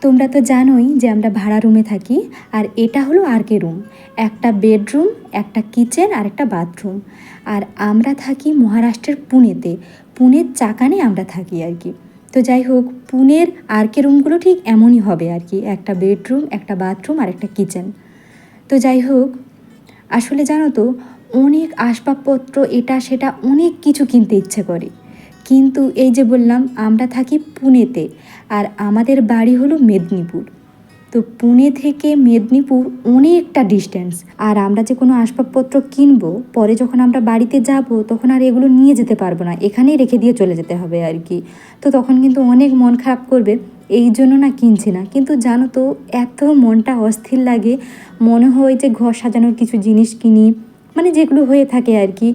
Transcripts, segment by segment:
তোমরা তো জানোই যে আমরা ভাড়া রুমে থাকি, আর এটা হলো আরকে রুম। একটা বেডরুম, একটা কিচেন আর একটা বাথরুম। আর আমরা থাকি মহারাষ্ট্রের পুনেতে। পুনের চাকানে আমরা থাকি আর কি। তো যাই হোক, পুনের আরকে রুমগুলো ঠিক এমনই হবে আর কি। একটা বেডরুম, একটা বাথরুম আর একটা কিচেন। তো যাই হোক, আসলে জানো তো, অনেক আসবাবপত্র এটা সেটা অনেক কিছু কিনতে ইচ্ছে করে। কিন্তু এই যে বললাম, আমরা থাকি পুনেতে। আর আমাদের বাড়ি হলো মেদিনীপুর। তো পুনে থেকে মেদিনীপুর অনেকটা ডিস্টেন্স আর আমরা যে কোনো আসবাবপত্র কিনবো, পরে যখন আমরা বাড়িতে যাব, তখন আর এগুলো নিয়ে যেতে পারব না। এখানেই রেখে দিয়ে চলে যেতে হবে আর কি। তো তখন কিন্তু অনেক মন খারাপ করবে, এই জন্য না কিনছি না। কিন্তু জানো তো, এত মনটা অস্থির লাগে, মনে হয় যে ঘর সাজানোর কিছু জিনিস কিনি মানে যেগুলো হয়ে থাকে আর কি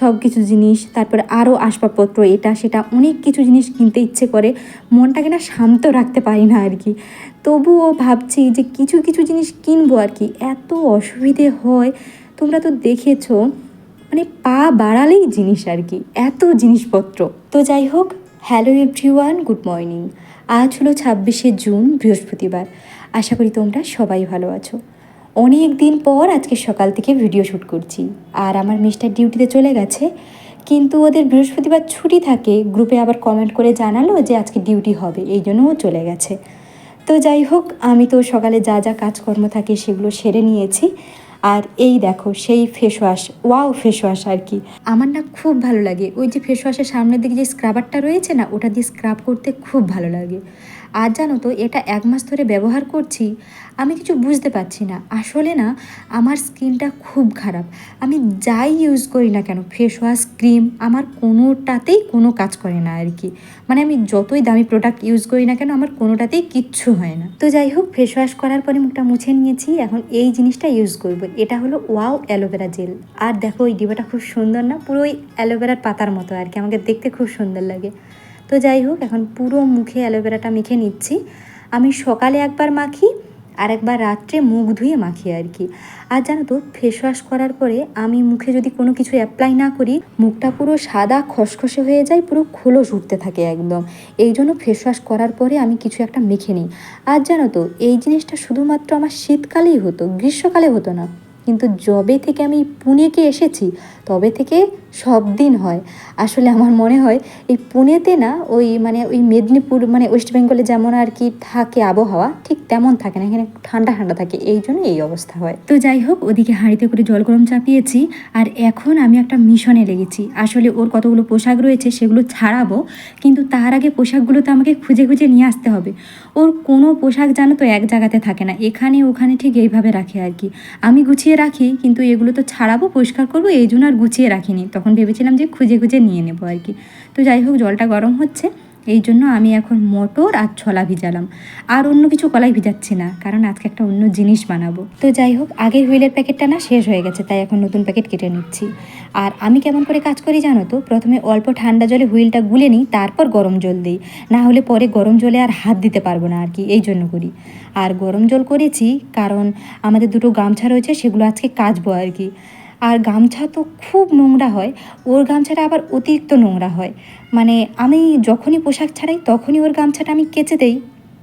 সব কিছু জিনিস, তারপরে আরও আসবাবপত্র, এটা সেটা, অনেক কিছু জিনিস কিনতে ইচ্ছে করে, মনটাকে না শান্ত রাখতে পারি না আর কি। তবুও ভাবছি যে কিছু কিছু জিনিস কিনবো আর কি, এত অসুবিধে হয়, তোমরা তো দেখেছ মানে পা বাড়ালেই জিনিস আর কি, এত জিনিসপত্র। তো যাই হোক, হ্যালো এভরিওয়ান, গুড মর্নিং। আজ হলো ছাব্বিশে জুন, বৃহস্পতিবার। আশা করি তোমরা সবাই ভালো আছো। অনেক দিন পর আজকে সকাল থেকে ভিডিও শ্যুট করছি। আর আমার মিস্টার ডিউটিতে চলে গেছে, কিন্তু ওদের বৃহস্পতিবার ছুটি থাকে গ্রুপে আবার কমেন্ট করে জানালো যে আজকে ডিউটি হবে, এই জন্য ও চলে গেছে। তো যাই হোক, আমি তো সকালে যা যা কাজকর্ম থাকে সেগুলো সেরে নিয়েছি। আর এই দেখো, সেই face wash wow face wash আর কি। আমার না খুব ভালো লাগে। ওই যে ফেস ওয়াশের সামনের দিকে যে স্ক্রাবারটা রয়েছে না, ওটা দিয়ে স্ক্রাব করতে খুব ভালো লাগে। আর জানো তো, এটা এক মাস ধরে ব্যবহার করছি, আমি কিছু বুঝতে পারছি না। আসলে না, আমার স্কিনটা খুব খারাপ। আমি যাই ইউজ করি না কেন ফেস ওয়াশ ক্রিম আমার কোনোটাতেই কোনো কাজ করে না আর কি। মানে আমি যতই দামি প্রোডাক্ট ইউজ করি না কেন, আমার কোনোটাতেই কিচ্ছু হয় না। তো যাই হোক ফেস ওয়াশ করার পরে মুখটা মুছে নিয়েছি, এখন এই জিনিসটা ইউজ করব। এটা হলো ওয়াও অ্যালোভেরা জেল আর দেখো ওই ডিবাটা খুব সুন্দর না, পুরো ওই অ্যালোভেরার পাতার মতো আর কি, আমাকে দেখতে খুব সুন্দর লাগে। তো যাই হোক, এখন পুরো মুখে অ্যালোভেরাটা মেখে নিচ্ছি। আমি সকালে একবার মাখি, আর একবার রাত্রে মুখ ধুয়ে মাখি আর কি। আর জানো তো ফেস ওয়াশ করার পরে আমি মুখে যদি কোনো কিছু অ্যাপ্লাই না করি, মুখটা পুরো সাদা খসখসে হয়ে যায়, পুরো খোলস উঠতে থাকে একদম। এই জন্য ফেস ওয়াশ করার পরে আমি কিছু একটা মেখে নিই। আর জানো তো, এই জিনিসটা শুধুমাত্র আমার শীতকালেই হতো, গ্রীষ্মকালে হতো না। কিন্তু যবে থেকে আমি পুনেকে এসেছি, তবে থেকে সব দিন হয়। আসলে আমার মনে হয় এই পুনেতে না ওই মানে ওই মেদিনীপুর মানে ওয়েস্ট বেঙ্গলে যেমন আর কি থাকে আবহাওয়া, ঠিক তেমন থাকে না। এখানে ঠান্ডা ঠান্ডা থাকে, এই জন্য এই অবস্থা হয়। তো যাই হোক, ওদিকে হাঁড়িতে করে জল গরম চাপিয়েছি, আর এখন আমি একটা মিশনে লেগেছি। আসলে ওর কতগুলো পোশাক রয়েছে সেগুলো ছাড়াবো, কিন্তু তার আগে পোশাকগুলো তো আমাকে খুঁজে খুঁজে নিয়ে আসতে হবে। ওর কোনো পোশাক জানো তো এক জায়গাতে থাকে না, এখানে ওখানে ঠিক এইভাবে রাখে আর কি। আমি গুছিয়ে রাখি, কিন্তু এগুলো তো ছাড়াবো, পরিষ্কার করব, এই জন্য আর গুছিয়ে রাখিনি। তখন ভেবেছিলাম যে খুঁজে খুঁজে নিয়ে নেব আর কি। তো যাই হোক, জলটা গরম হচ্ছে। এই জন্য আমি এখন মটর আর ছোলা ভিজালাম। আর অন্য কিছু কলাই ভিজাচ্ছি না, কারণ আজকে একটা অন্য জিনিস বানাবো। তো যাই হোক, আগের হুইলের প্যাকেটটা না শেষ হয়ে গেছে, তাই এখন নতুন প্যাকেট কেটে নিচ্ছি। আর আমি কেমন করে কাজ করি জানো তো? প্রথমে অল্প ঠান্ডা জলে হুইলটা গুলে নিই, তারপর গরম জল দিই। না হলে পরে গরম জলে আর হাত দিতে পারব না আর কি, এই জন্য করি। আর গরম জল করেছি কারণ আমাদের দুটো গামছা রয়েছে, সেগুলো আজকে কাচবো আর কি। আর গামছা তো খুব নোংরা হয়, ওর গামছাটা আবার অতিরিক্ত নোংরা হয়। মানে আমি যখনই পোশাক ছাড়াই তখনই ওর গামছাটা আমি কেচে দেই,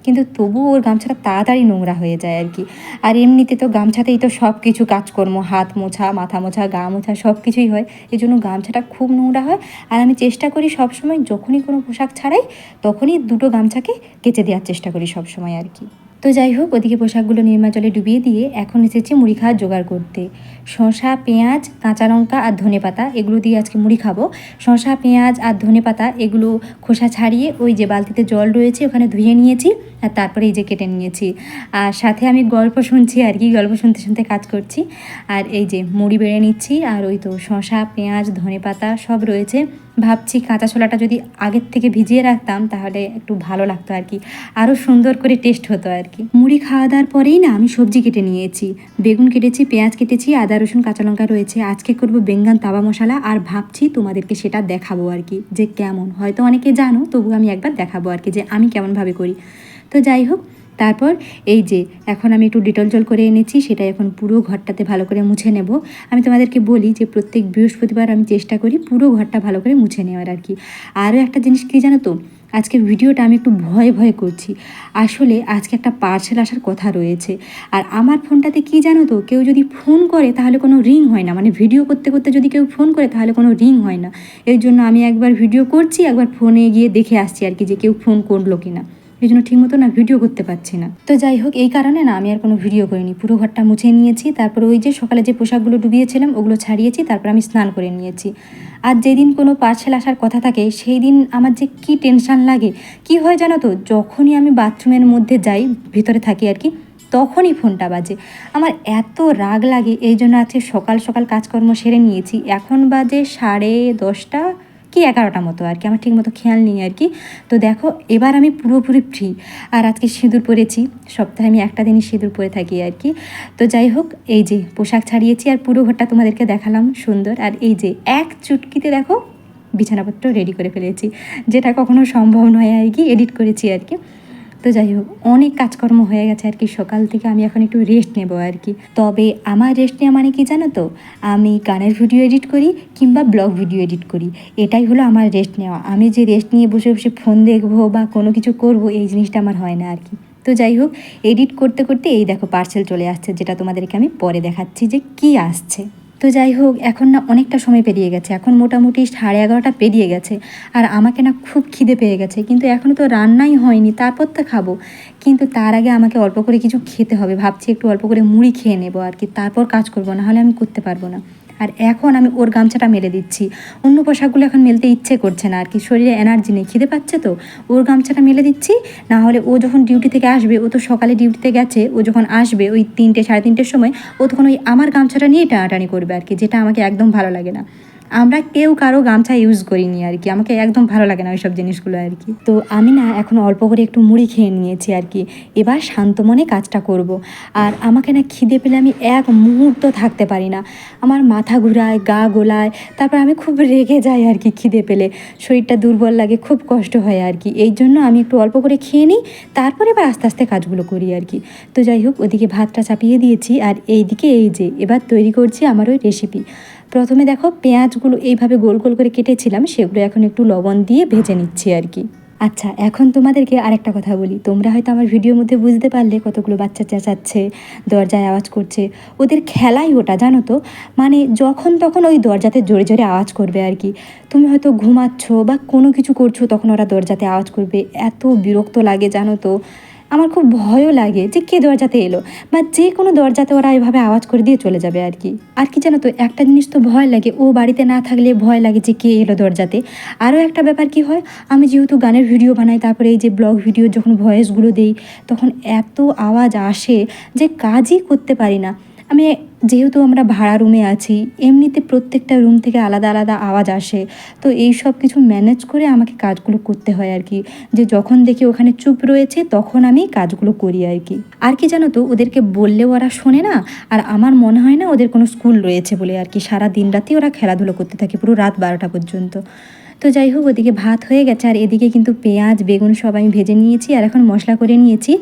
কিন্তু তবুও ওর গামছাটা তাড়াতাড়ি নোংরা হয়ে যায় আর কি। আর এমনিতে তো গামছাতেই তো সব কিছু কাজকর্ম, হাত মোছা, মাথা মোছা, গা মোছা সব কিছুই হয় এই জন্য গামছাটা খুব নোংরা হয়। আর আমি চেষ্টা করি সবসময় যখনই কোনো পোশাক ছাড়াই, তখনই দুটো গামছাকে কেচে দেওয়ার চেষ্টা করি সবসময় আর কি। তো যাই হোক, ওদিকে পোশাকগুলো নির্মা জলে ডুবিয়ে দিয়ে এখন এসেছি মুড়ি খাওয়ার জোগাড় করতে। শসা, পেঁয়াজ, কাঁচা লঙ্কা আর ধনে পাতা, এগুলো দিয়ে আজকে মুড়ি খাব। শশা পেঁয়াজ আর ধনে পাতা, এগুলো খোসা ছাড়িয়ে ওই যে বালতিতে জল রয়েছে, ওখানে ধুয়ে নিয়েছি আর তারপরে এই যে কেটে নিয়েছি। আর সাথে আমি গল্প শুনছি আর কি, গল্প শুনতে শুনতে কাজ করছি। আর এই যে মুড়ি বেড়ে নিচ্ছি, আর ওই তো শশা পেঁয়াজ, ধনে পাতা সব রয়েছে। ভাবছি কাঁচা ছোলাটা যদি আগের থেকে ভিজিয়ে রাখতাম, তাহলে একটু ভালো লাগতো আর কি। আরও সুন্দর করে টেস্ট হতো আর কি। মুড়ি খাওয়া দাওয়ার পরেই না আমি সবজি কেটে নিয়েছি। বেগুন কেটেছি, পেঁয়াজ কেটেছি, আদা, রসুন, কাঁচা লঙ্কা রয়েছে। আজকে করব বেঙ্গান তাবা মশলা আর ভাবছি তোমাদেরকে সেটা দেখাবো আর কি, যে কেমন। হয়তো অনেকে জানো তবু আমি একবার দেখাবো আর কি, যে আমি কেমনভাবে করি। তো যাই হোক তারপর এই যে, এখন আমি একটু ডিটল জল করে এনেছি সেটা এখন পুরো ঘরটাতে ভালো করে মুছে নেব। আমি তোমাদেরকে বলি যে, প্রত্যেক বৃহস্পতিবার আমি চেষ্টা করি পুরো ঘরটা ভালো করে মুছে নেওয়ার আর কি। আরও একটা জিনিস কী জানো তো আজকে ভিডিওটা আমি একটু ভয়ে ভয়ে করছি। আসলে আজকে একটা পার্সেল আসার কথা রয়েছে। আর আমার ফোনটাতে কি জানো তো, কেউ যদি ফোন করে তাহলে কোনো রিং হয় না। মানে ভিডিও করতে করতে যদি কেউ ফোন করে তাহলে কোনো রিং হয় না। এর জন্য আমি একবার ভিডিও করছি, একবার ফোনে গিয়ে দেখে আসছি আর কি যে কেউ ফোন করল কি না এই জন্য ঠিকমতো না ভিডিও করতে পারছি না। তো যাই হোক, এই কারণে না আমি আর কোনো ভিডিও করিনি। পুরো ঘরটা মুছে নিয়েছি, তারপর ওই যে সকালে যে পোশাকগুলো ডুবিয়েছিলাম, ওগুলো ছাড়িয়েছি, তারপর আমি স্নান করে নিয়েছি। আর যেদিন কোনো পার্সেল আসার কথা থাকে, সেই দিন আমার যে কি টেনশান লাগে, কি হয় জানো তো, যখনই আমি বাথরুমের মধ্যে যাই, ভিতরে থাকি আর কি, তখনই ফোনটা বাজে। আমার এত রাগ লাগে, এই জন্য আজকে সকাল সকাল কাজকর্ম সেরে নিয়েছি। এখন বাজে সাড়ে দশটা কি এগারোটা মতো আর কি, আমার ঠিক মতো খেয়াল নেই আর কি। তো দেখো, এবার আমি পুরোপুরি ফ্রি আর আজকে সিঁদুর পরেছি, সপ্তাহে আমি একটা দিনই সিঁদুর পরে থাকি আর কি। তো যাই হোক, এই যে পোশাক ছাড়িয়েছি আর পুরো ঘরটা তোমাদেরকে দেখালাম সুন্দর। আর এই যে এক চুটকিতে দেখো, বিছানাপত্র রেডি করে ফেলেছি, যেটা কখনো সম্ভব নয় আর কি এডিট করেছি আর কি। তো যাই হোক, অনেক কাজকর্ম হয়ে গেছে আর কি। সকাল থেকে আমি এখন একটু রেস্ট নেব আর কি। তবে আমার রেস্ট নেওয়া মানে কি জানো তো? আমি গানের ভিডিও এডিট করি কিংবা ব্লগ ভিডিও এডিট করি। এটাই হলো আমার রেস্ট নেওয়া। আমি যে রেস্ট নিয়ে বসে বসে ফোন দেখব বা কোনো কিছু করব, এই জিনিসটা আমার হয় না আর কি। তো যাই হোক এডিট করতে করতে এই দেখো পার্সেল চলে আসছে, যেটা তোমাদেরকে আমি পরে দেখাচ্ছি যে কি আসছে। তো যাই হোক, এখন না অনেকটা সময় পেরিয়ে গেছে। এখন মোটামুটি সাড়ে এগারোটা পেরিয়ে গেছে আর আমাকে না খুব খিদে পেয়ে গেছে। কিন্তু এখনও তো রান্নাই হয়নি, তারপর তো খাব। কিন্তু তার আগে আমাকে অল্প করে কিছু খেতে হবে। ভাবছি একটু অল্প করে মুড়ি খেয়ে নেব আর কি। তারপর কাজ করব না হলে আমি করতে পারব না। আর এখন আমি ওর গামছাটা মেলে দিচ্ছি। অন্য পোশাকগুলো এখন মেলতে ইচ্ছে করছে না। আর কি শরীরে এনার্জি নেই, খিদে পাচ্ছে তো? ওর গামছাটা মেলে দিচ্ছি, না হলে ও যখন ডিউটি থেকে আসবে, ও তো সকালে ডিউটিতে গেছে, ও যখন আসবে ওই তিনটে, সাড়ে তিনটের সময়, ও তখন ওই আমার গামছাটা নিয়ে টানাটানি করবে আর কি, যেটা আমাকে একদম ভালো লাগে না। আমরা কেউ কারও গামছা ইউজ করিনি আর কি। আমাকে একদম ভালো লাগে না ওইসব জিনিসগুলো আর কি। তো আমি না এখন অল্প করে একটু মুড়ি খেয়ে নিয়েছি আর কি। এবার শান্ত মনে কাজটা করব। আর আমাকে না খিদে পেলে আমি এক মুহূর্ত থাকতে পারি না। আমার মাথা ঘুরায়, গা গোলায়, তারপর আমি খুব রেগে যাই আর কি খিদে পেলে। শরীরটা দুর্বল লাগে, খুব কষ্ট হয় আর কি। এই জন্য আমি একটু অল্প করে খেয়ে নিই, তারপরে এবার আস্তে আস্তে কাজগুলো করি আর কি। তো যাই হোক, ওদিকে ভাতটা চাপিয়ে দিয়েছি। আর এইদিকে এই যে, এবার তৈরি করছি আমার ওই রেসিপি প্রথমে দেখো পেঁয়াজগুলো এইভাবে গোল গোল করে কেটেছিলাম, সেগুলো এখন একটু লবণ দিয়ে ভেজে নিচ্ছি আর কি। আচ্ছা এখন তোমাদেরকে আরেকটা কথা বলি। তোমরা হয়তো আমার ভিডিওর মধ্যে বুঝতে পারলে কতগুলো বাচ্চা চেঁচাচ্ছে, দরজায় আওয়াজ করছে। ওদের খেলাই ওটা, জানো তো? মানে যখন তখন ওই দরজাতে জোরে জোরে আওয়াজ করবে আর কি। তুমি হয়তো ঘুমাচ্ছ বা কোনো কিছু করছ, তখন ওরা দরজাতে আওয়াজ করবে। এত বিরক্ত লাগে, জানো তো? আমার খুব ভয়ও লাগে যে কে দরজাতে এলো বা যে কোনো দরজাতে ওরা এভাবে আওয়াজ করে দিয়ে চলে যাবে আর কি। আর কি জানো তো, একটা জিনিস তো ভয় লাগে, ও বাড়িতে না থাকলে ভয় লাগে যে কে এলো দরজাতে। আরও একটা ব্যাপার কি হয়, আমি যেহেতু গানের ভিডিও বানাই, তারপরে এই যে ব্লগ ভিডিও যখন ভয়েসগুলো দেই, তখন এত আওয়াজ আসে যে কাজই করতে পারি না। আমি যেহেতু আমরা ভাড়া রুমে আছি, এমনিতে প্রত্যেকটা রুম থেকে আলাদা আলাদা আওয়াজ আসে। তো এই সব কিছু ম্যানেজ করে আমাকে কাজগুলো করতে হয় আর কি। যে যখন দেখি ওখানে চুপ রয়েছে, তখন আমি কাজগুলো করি আর কি। আর কি জানো তো, ওদেরকে বললেও ওরা শোনে না, আর আমার মনে হয় না ওদের কোনো স্কুল রয়েছে বলে আর কি। সারা দিন রাতে ওরা খেলাধুলো করতে থাকে, পুরো রাত বারোটা পর্যন্ত। তো যাই হোক, ওদিকে ভাত হয়ে গেছে আর এদিকে কিন্তু পেঁয়াজ, বেগুন সব আমি ভেজে নিয়েছি আর এখন মশলা করে নিয়েছি।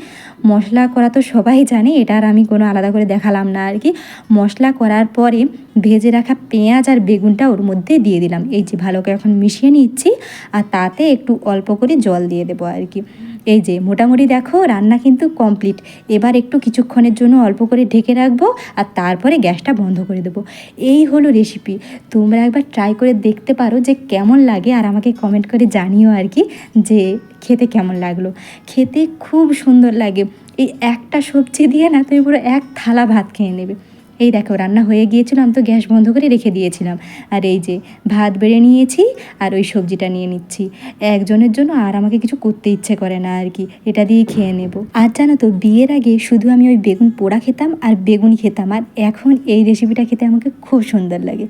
মশলা করা তো সবাই জানে, এটা আর আমি কোনো আলাদা করে দেখালাম না আর কি। মশলা করার পরে ভেজে রাখা পেঁয়াজ আর বেগুনটা ওর মধ্যে দিয়ে দিলাম। এই যে ভালো করে এখন মিশিয়ে নিচ্ছি আর তাতে একটু অল্প করে জল দিয়ে দেবো আর কি। এই যে, মোটামুটি দেখো রান্না কিন্তু কমপ্লিট এবার একটু কিছুক্ষণের জন্য অল্প করে ঢেকে রাখব আর তারপরে গ্যাসটা বন্ধ করে দেবো। এই হলো রেসিপি তোমরা একবার ট্রাই করে দেখতে পারো যে কেমন লাগে আর আমাকে কমেন্ট করে জানিও আর কি যে খেতে কেমন লাগল। খেতে খুব সুন্দর লাগে। এই একটা সবজি দিয়ে না তুমি পুরো এক থালা ভাত খেয়ে নেবে। এই দেখো, রান্না হয়ে গিয়েছিল, আমি তো গ্যাস বন্ধ করে রেখে দিয়েছিলাম। আর এই যে ভাত বেড়ে নিয়েছি আর ওই সবজিটা নিয়ে নিচ্ছি। একজনের জন্য আর আমাকে কিছু করতে ইচ্ছে করে না আর কি, এটা দিয়ে খেয়ে নেব। আর জানো তো, বিয়ের আগে শুধু আমি ওই বেগুন পোড়া খেতাম আর বেগুন খেতাম, আর এখন এই রেসিপিটা খেতে আমাকে খুব সুন্দর লাগে।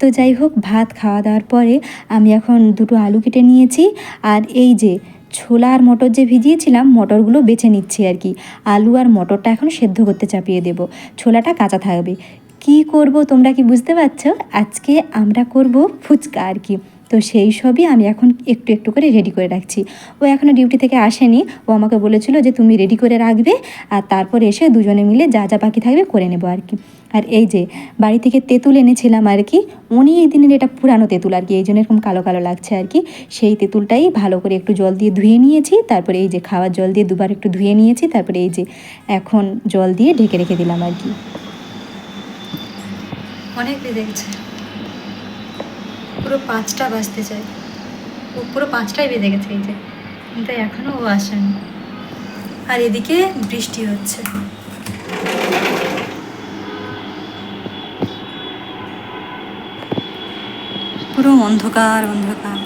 তো যাই হোক, ভাত খাওয়া দাওয়ার পরে আমি এখন দুটো আলু কেটে নিয়েছি, আর এই যে ছোলা আর মটর যে ভিজিয়েছিলাম, মটরগুলো বেছে নিচ্ছি আর কি। আলু আর মটরটা এখন সেদ্ধ করতে চাপিয়ে দেব। ছোলাটা কাঁচা থাকবে। কি করব তোমরা কি বুঝতে পারছ? আজকে আমরা করব ফুচকা আর কি। তো সেই সবই আমি এখন একটু একটু করে রেডি করে রাখছি। ও এখনও ডিউটি থেকে আসেনি। ও আমাকে বলেছিল যে তুমি রেডি করে রাখবে আর তারপর এসে দুজনে মিলে যা যা বাকি থাকবে করে নেব আর কি। আর এই যে বাড়ি থেকে তেঁতুল এনেছিলাম আর কি, অনেক দিনের এটা পুরানো তেঁতুল আর কি, এই জন্য এরকম কালো কালো লাগছে আর কি। সেই তেঁতুলটাই ভালো করে একটু জল দিয়ে ধুয়ে নিয়েছি, তারপরে এই যে খাওয়ার জল দিয়ে দুবার একটু ধুয়ে নিয়েছি, তারপরে এই যে এখন জল দিয়ে ঢেকে রেখে দিলাম আর কি। অনেক গেছে পুরো পাঁচটা বাজতে চাই ও পুরো পাঁচটাই বেজে গেছে এই যে। কিন্তু এখনও ও আসেনি। আর এদিকে বৃষ্টি হচ্ছে। পুরো অন্ধকার অন্ধকার।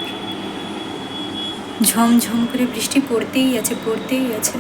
ঝমঝম করে বৃষ্টি পড়তেই আছে পড়তেই আছে।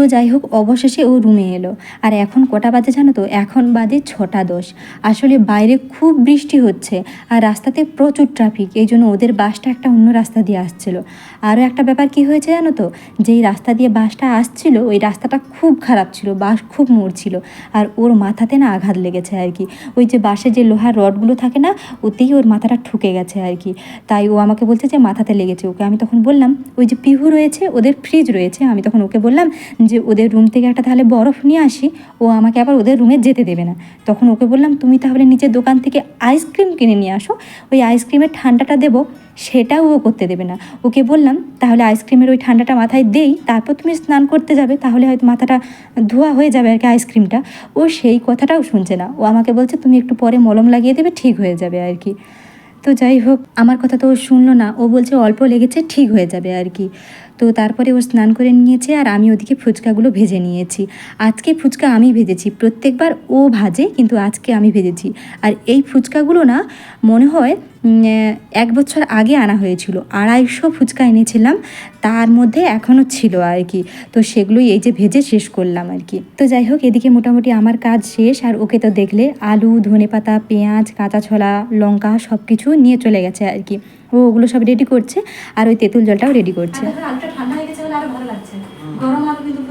তো যাই হোক, অবশেষে ও রুমে এলো। আর এখন কটা বাজে জানো তো? এখন বাজে ছটা দশ। আসলে বাইরে খুব বৃষ্টি হচ্ছে আর রাস্তাতে প্রচুর ট্রাফিক এই জন্য ওদের বাসটা একটা অন্য রাস্তা দিয়ে আসছিল। আরও একটা ব্যাপার কি হয়েছে জানো তো? যেই রাস্তা দিয়ে বাসটা আসছিল, ওই রাস্তাটা খুব খারাপ ছিল, বাস খুব মরছিল। আর ওর মাথাতে না আঘাত লেগেছে আর কি। ওই যে বাসে যে লোহার রডগুলো থাকে না, ওতেই ওর মাথাটা ঠুকে গেছে আর কি। তাই ও আমাকে বলছে যে, মাথাতে লেগেছে। ওকে আমি তখন বললাম, ওই যে পিহু রয়েছে, ওদের ফ্রিজ রয়েছে। আমি তখন ওকে বললাম যে ওদের রুম থেকে একটা তাহলে বরফ নিয়ে আসি, ও আমাকে আবার ওদের রুমে যেতে দেবে না। তখন ওকে বললাম, তুমি তাহলে নিচের দোকান থেকে আইসক্রিম কিনে নিয়ে আসো। ওই আইসক্রিমের ঠান্ডাটা দেবো, সেটাও ও করতে দেবে না। ওকে বললাম, তাহলে আইসক্রিমের ওই ঠান্ডাটা মাথায় দেই, তারপর তুমি স্নান করতে যাবে, তাহলে হয়তো মাথাটা ধোয়া হয়ে যাবে আর কি আইসক্রিমটা ও সেই কথাটাও শুনছে না। ও আমাকে বলছে, তুমি একটু পরে মলম লাগিয়ে দেবে, ঠিক হয়ে যাবে আর কি তো যাই হোক, আমার কথা তো ও শুনলো না। ও বলছে অল্প লেগেছে, ঠিক হয়ে যাবে আর কি। তো তারপরে ও স্নান করে নিয়েছে আর আমি ওদিকে ফুচকাগুলো ভেজে নিয়েছি। আজকে ফুচকা আমি ভেজেছি, প্রত্যেকবার ও ভাজে, কিন্তু আজকে আমি ভেজেছি। আর এই ফুচকাগুলো না, মনে হয় এক বছর আগে আনা হয়েছিল। আড়াইশো ফুচকা এনেছিলাম, তার মধ্যে এখনও ছিল আর কি। তো সেগুলোই এই যে ভেজে শেষ করলাম আর কি। তো যাই হোক, এদিকে মোটামুটি আমার কাজ শেষ, আর ওকে তো দেখলে আলু, ধনেপাতা, পেঁয়াজ, কাঁচা ছোলা, লঙ্কা সব কিছু নিয়ে চলে গেছে আর কি। ও ওগুলো সব রেডি করছে, আর ওই তেঁতুল জলটাও রেডি করছে। আলুটা ঠান্ডা হয়ে গেছে ভালো লাগছে। গরম আলু কিন্তু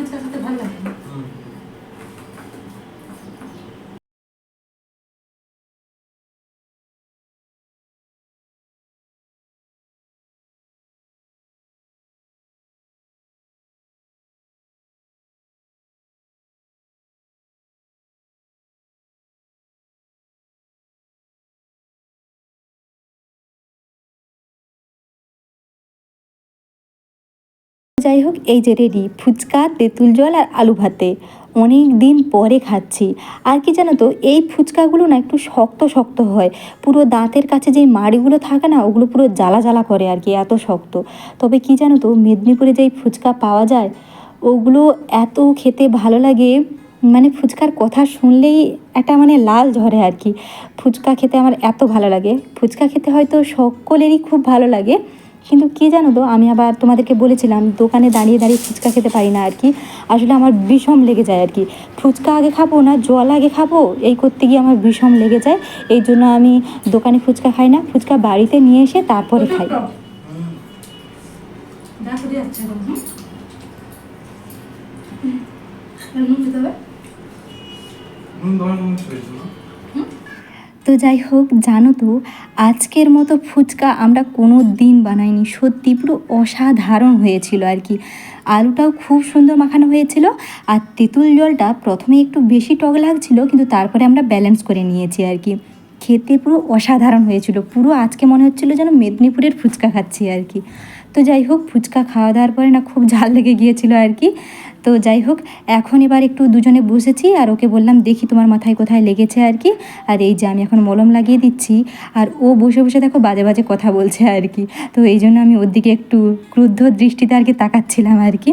যাই হোক এই যে রেডি ফুচকা, তেঁতুল জল আর আলু ভাতে। অনেক দিন পরে খাচ্ছি। আর কি জানো তো, এই ফুচকাগুলো না একটু শক্ত শক্ত হয়। পুরো দাঁতের কাছে যেই মাড়িগুলো থাকে না, ওগুলো পুরো জ্বালা জ্বালা করে আর কি, এত শক্ত। তবে কি জানো তো, মেদিনীপুরে যেই ফুচকা পাওয়া যায়, ওগুলো এত খেতে ভালো লাগে মানে ফুচকার কথা শুনলেই একটা মানে লাল ঝরে আর কি। ফুচকা খেতে আমার এত ভালো লাগে। ফুচকা খেতে হয়তো সকলেরই খুব ভালো লাগে কিন্তু কি জানো তো আমি আবার তোমাদেরকে বলেছিলাম দোকানে দাঁড়িয়ে দাঁড়িয়ে ফুচকা খেতে পারি না আর কি। আসলে আমার বিষম লেগে যায় আর কি। ফুচকা আগে খাব না জল আগে খাব এই করতে গিয়ে আমার বিষম লেগে যায়। এই জন্য আমি দোকানে ফুচকা খাই না ফুচকা বাড়িতে নিয়ে এসে তারপরে খাই। নুন দেওয়ার কোনো হয়েছে না তো যাই হোক জানো তো, আজকের মতো ফুচকা আমরা কোনো দিন বানাইনি। সত্যি পুরো অসাধারণ হয়েছিল আর কি। আলুটাও খুব সুন্দর মাখানো হয়েছিল আর তেঁতুল জলটা প্রথমে একটু বেশি টক লাগছিল, কিন্তু তারপরে আমরা ব্যালেন্স করে নিয়েছি আর কি। খেতে পুরো অসাধারণ হয়েছিল। পুরো আজকে মনে হচ্ছিল যেন মেদিনীপুরের ফুচকা খাচ্ছি আর কি। তো যাই হোক ফুচকা খাওয়া দাওয়ার পরে না খুব ঝাল লেগে গিয়েছিল আর কি। তো যাই হোক এখন এবার একটু দুজনে বসেছি আর ওকে বললাম দেখি তোমার মাথায় কোথায় লেগেছে আর কি। আর এই যে আমি এখন মলম লাগিয়ে দিচ্ছি আর ও বসে বসে দেখো বাজে বাজে কথা বলছে আর কি। তো এই জন্য আমি ওর দিকে একটু ক্রুদ্ধ দৃষ্টিতে আর কি তাকাচ্ছিলাম আর কি।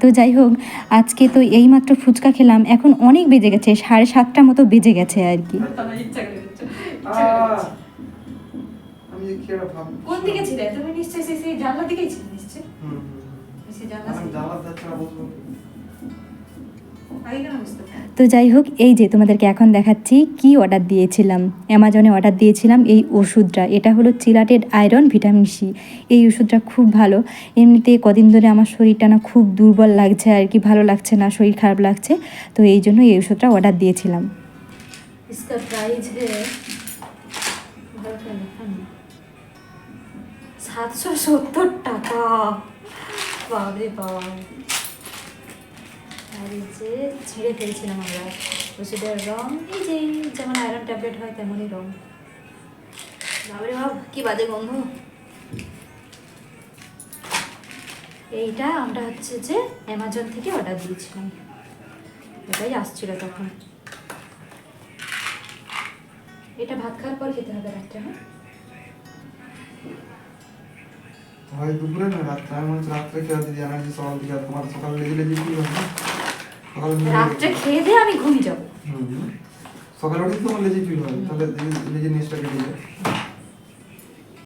তো যাই হোক আজকে তো এইমাত্র ফুচকা খেলাম। এখন অনেক বেজে গেছে সাড়ে সাতটা মতো বেজে গেছে আর কি। আহ! কি একটা ভাব কোন দিকে ছিলে? তুমি নিশ্চয়ই সেই সেই জানলার দিকেই ছিলে নিশ্চয়ই হুম, সেই জানলা আমি জ্বালার যাচ্ছে না। বলব আগে কেন বুঝতে পারি তো যাই হোক এই যে তোমাদেরকে এখন দেখাচ্ছি কি অর্ডার দিয়েছিলাম? অ্যামাজনে অর্ডার দিয়েছিলাম এই ওষুধটা। এটা হলো চিলাটেড আয়রন ভিটামিন সি এই ওষুধটা খুব ভালো। এমনিতে কদিন ধরে আমার শরীরটা না খুব দুর্বল লাগছে আর কি ভালো লাগছে না শরীর খারাপ লাগছে। তো এই জন্য এই ওষুধটা অর্ডার দিয়েছিলাম। সাতশো সত্তর টাকা। বাবরে বাবা আর এই যে ছিঁড়ে ফেলছিলাম আমরা। ওষুধের রং, এই যে যেমন আয়রন ট্যাবলেট হয় তেমনই রং। বাবরে বাব কি বাজে গন্ধ। এইটা আমরা হচ্ছে যে অ্যামাজন থেকে অর্ডার দিয়েছিলাম। এটাই আসছিল তখন। এটা ভাত খাওয়ার পর খেতে হবে রাত্রে হ্যাঁ? হয় দুপুরে না রাত্রে। আমি মনে হচ্ছে রাত্রে খেয়ে দিদি এনার্জি সকাল দিকে তোমার সকালে লেগে লেগে ফিল না সকালে রাত্রে খেয়ে দিয়ে আমি ঘুমিয়ে যাব। সকালে উঠে তোমার লেজি ফিল হয় তাহলে লেজে নেক্সটটা কেটে যায়।